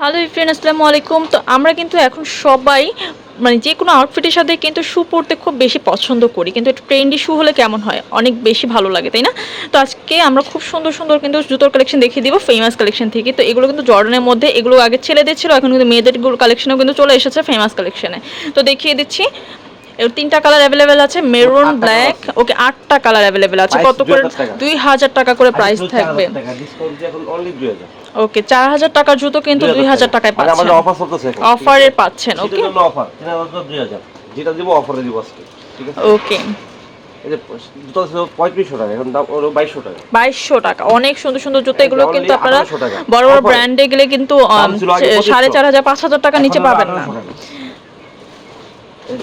Hello friend আসসালামু আলাইকুম। তো আমরা কিন্তু এখন সবাই মানে যে কোনো আউটফিটের সাথে কিন্তু শ্যু পরতে খুব বেশি পছন্দ করি। কিন্তু একটু ট্রেন্ডি শ্যু হলে কেমন হয়? অনেক বেশি ভালো লাগে, তাই না? তো আজকে আমরা খুব সুন্দর সুন্দর কিন্তু জুতোর কালেকশন দেখিয়ে দিব ফেমাস কালেকশন থেকে। তো এগুলো কিন্তু জর্ডনের মধ্যে, এগুলো আগে ছেলেদের ছিল, এখন কিন্তু মেয়েদের কালেকশনও কিন্তু চলে এসেছে ফেমাস কালেকশনে তো দেখিয়ে দিচ্ছি এর তিনটা কালার অ্যাভেলেবেল আছে মেরুন ব্ল্যাক ওকে আটটা কালার অ্যাভেলেবেল আছে। কত করে? 2000 টাকা। দুই হাজার টাকা করে প্রাইস থাকবে। অনলি 2000 ওকে চার হাজার টাকার জুতো কিন্তু দুই হাজার টাকায় মানে পাচ্ছেন। আমাদের অফার পাচ্ছেন ওকে ওকে? জন্য অফার 3000 2000 যেটা দিব অফারে দিব আজকে। ঠিক আছে? ওকে। এই যে জুতো ছিল 3500 টাকা এখন দাম হলো 2200 টাকা। বাইশশো টাকা। অনেক সুন্দর সুন্দর জুতো এগুলো কিন্তু আপনারা বড় বড় ব্র্যান্ডে গেলে কিন্তু দাম ছিল আগে 2500 সাড়ে চার হাজার পাঁচ হাজার টাকা নিচে পাবেন না। 1800 টাকা। এই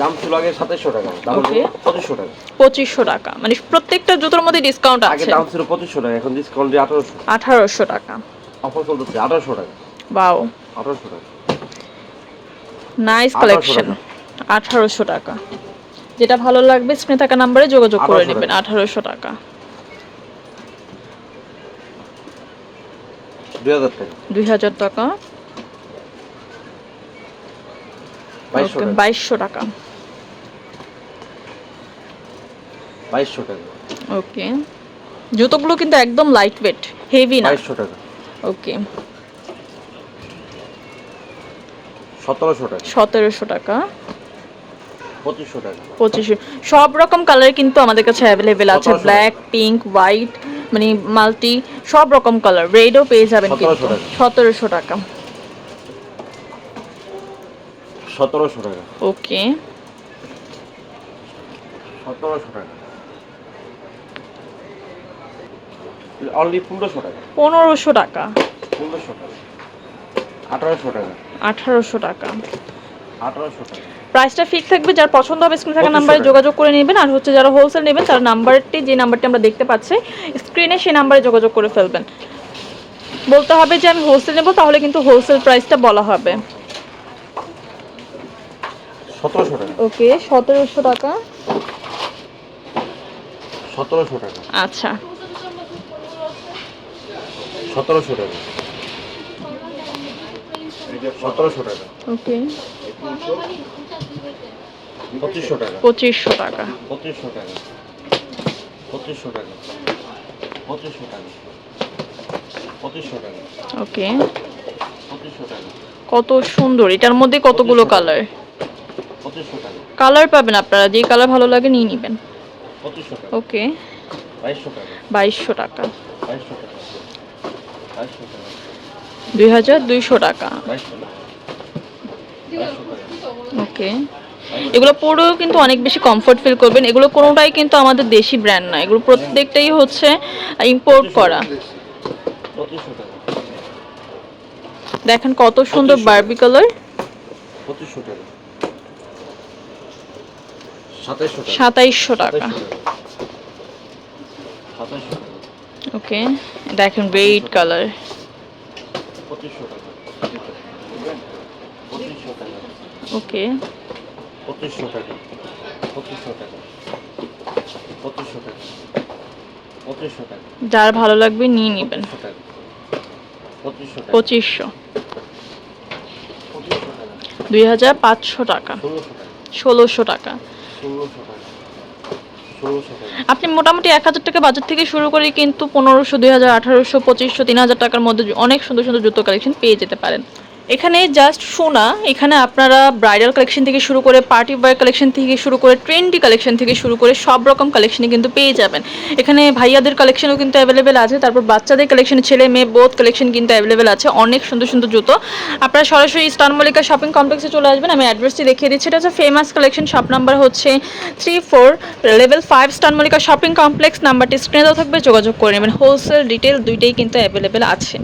দাম ছিল আগে 2700 টাকা দাম হলো 2500 টাকা। পঁচিশশো টাকা মানে প্রত্যেকটা জুতোর মধ্যে ডিসকাউন্ট আগে দাম ছিল 2500 টাকা এখন ডিসকাউন্ট দিয়ে 1800 আঠারোশো টাকা। অফার চলতেছে 1800 টাকা। বাও 1800 টাকা। নাইস কালেকশন আঠারোশো টাকা। যেটা ভালো লাগবে স্ক্রিনে থাকা নাম্বারে যোগাযোগ করে 1800 নেবেন। টাকা। আঠারোশো টাকা। 2000 টাকা। দুই হাজার টাকা। 2200 টাকা। বাইশশো টাকা। 2200 টাকা। ওকে। জুতোগুলো কিন্তু একদম লাইট ওয়েট হেভি না। 2200 টাকা। ওকে। 1700 টাকা। সতেরোশো টাকা। 2500 টাকা। পঁচিশশো। সব রকম কালার কিন্তু আমাদের কাছে অ্যাভেলেবেল আছে। ব্ল্যাক পিঙ্ক হোয়াইট মানে মাল্টি সব রকম কালার রেডও পেয়ে যাবেন কিন্তু। 1700 টাকা। সতেরোশো টাকা। ওকে। 1700 টাকা। অনলি 1500 টাকা। পনেরোশো টাকা। 1500 টাকা। 1800 টাকা। আঠারোশো টাকা। 1800 টাকা। প্রাইসটা ফিক্স থাকবে যার পছন্দ হবে স্ক্রিনে থাকা নাম্বারে যোগাযোগ করে নেবেন আর হচ্ছে যারা হোলসেল নেবেন তার নাম্বারটি যে নাম্বারটি আমরা দেখতে পাচ্ছি স্ক্রিনে সেই নাম্বারে যোগাযোগ করে ফেলবেন। বলতে হবে যে আমি হোলসেল নেব তাহলে কিন্তু হোলসেল প্রাইসটা বলা হবে। 1700 টাকা। ওকে সতেরোশো টাকা। 1700 টাকা। আচ্ছা। 1700 টাকা। 1700 টাকা। ওকে। 2500 টাকা। পঁচিশশো টাকা। 2500 টাকা। 2500 টাকা। 2500 টাকা। 2500 টাকা। ওকে। 2500 টাকা। কত সুন্দর। এটার মধ্যে কতগুলো কালার 2500 টাকা। কালার পাবেন আপনারা যে কালার ভালো লাগে নিয়ে নেবেন। 2500 টাকা। ওকে। 2200 টাকা। বাইশশো টাকা। 2200 টাকা। 2200 টাকা। দুই হাজার দুইশো টাকা। 2200 টাকা। 2200 টাকা ওকে। এগুলো পরেও কিন্তু অনেক বেশি কমফোর্ট ফিল করবেন। এগুলো কোনোটাই কিন্তু আমাদের দেশি ব্র্যান্ড না। এগুলো প্রত্যেকটাই হচ্ছে ইম্পোর্ট করা। দেখেন কত সুন্দর বারবি কালার 2500 টাকা 2700 টাকা সাতাইশশো টাকা ওকে দেখেন রেড কালার 2500 টাকা 2500 টাকা ওকে 2500 টাকা 2500 টাকা 2500 টাকা 2500 টাকা যার ভালো লাগবে নিয়ে নেবেন 2500 টাকা 2500 টাকা পঁচিশশো দুই হাজার পাঁচশো টাকা ষোলোশো টাকা ষোলোশো টাকা 1600 টাকা 1600 টাকা আপনি মোটামুটি এক হাজার টাকা বাজার থেকে শুরু করে কিন্তু পনেরোশো, দুই হাজার, আঠারোশো, পঁচিশশো, তিন হাজার টাকার মধ্যে অনেক সুন্দর সুন্দর জুতো কালেকশন পেয়ে যেতে পারেন। এখানে জাস্ট শোনা এখানে আপনারা ব্রাইডাল কালেকশন থেকে শুরু করে পার্টি বয় কালেকশন থেকে শুরু করে ট্রেন্ডি কালেকশন থেকে শুরু করে সব রকম কালেকশনই কিন্তু পেয়ে যাবেন। এখানে ভাইয়াদের কালেকশনও কিন্তু অ্যাভেলেবেল আছে, তারপর বাচ্চাদের কালেকশন ছেলে মেয়ে বোথ কালেকশন কিন্তু অ্যাভেলেবেল আছে, অনেক সুন্দর সুন্দর জুতো। আপনারা সরাসরি স্টার মল্লিকা শপিং কমপ্লেক্সে চলে আসবেন, আমি অ্যাড্রেসটি দেখিয়ে দিচ্ছি, এটা হচ্ছে ফেমাস কালেকশন শপ নাম্বার হচ্ছে three four level five star Mallika shopping complex নাম্বারটি স্ক্রিনে দেওয়া থাকবে, যোগাযোগ করে নেবেন। হোলসেল রিটেল দুইটাই কিন্তু অ্যাভেলেবেল আছে।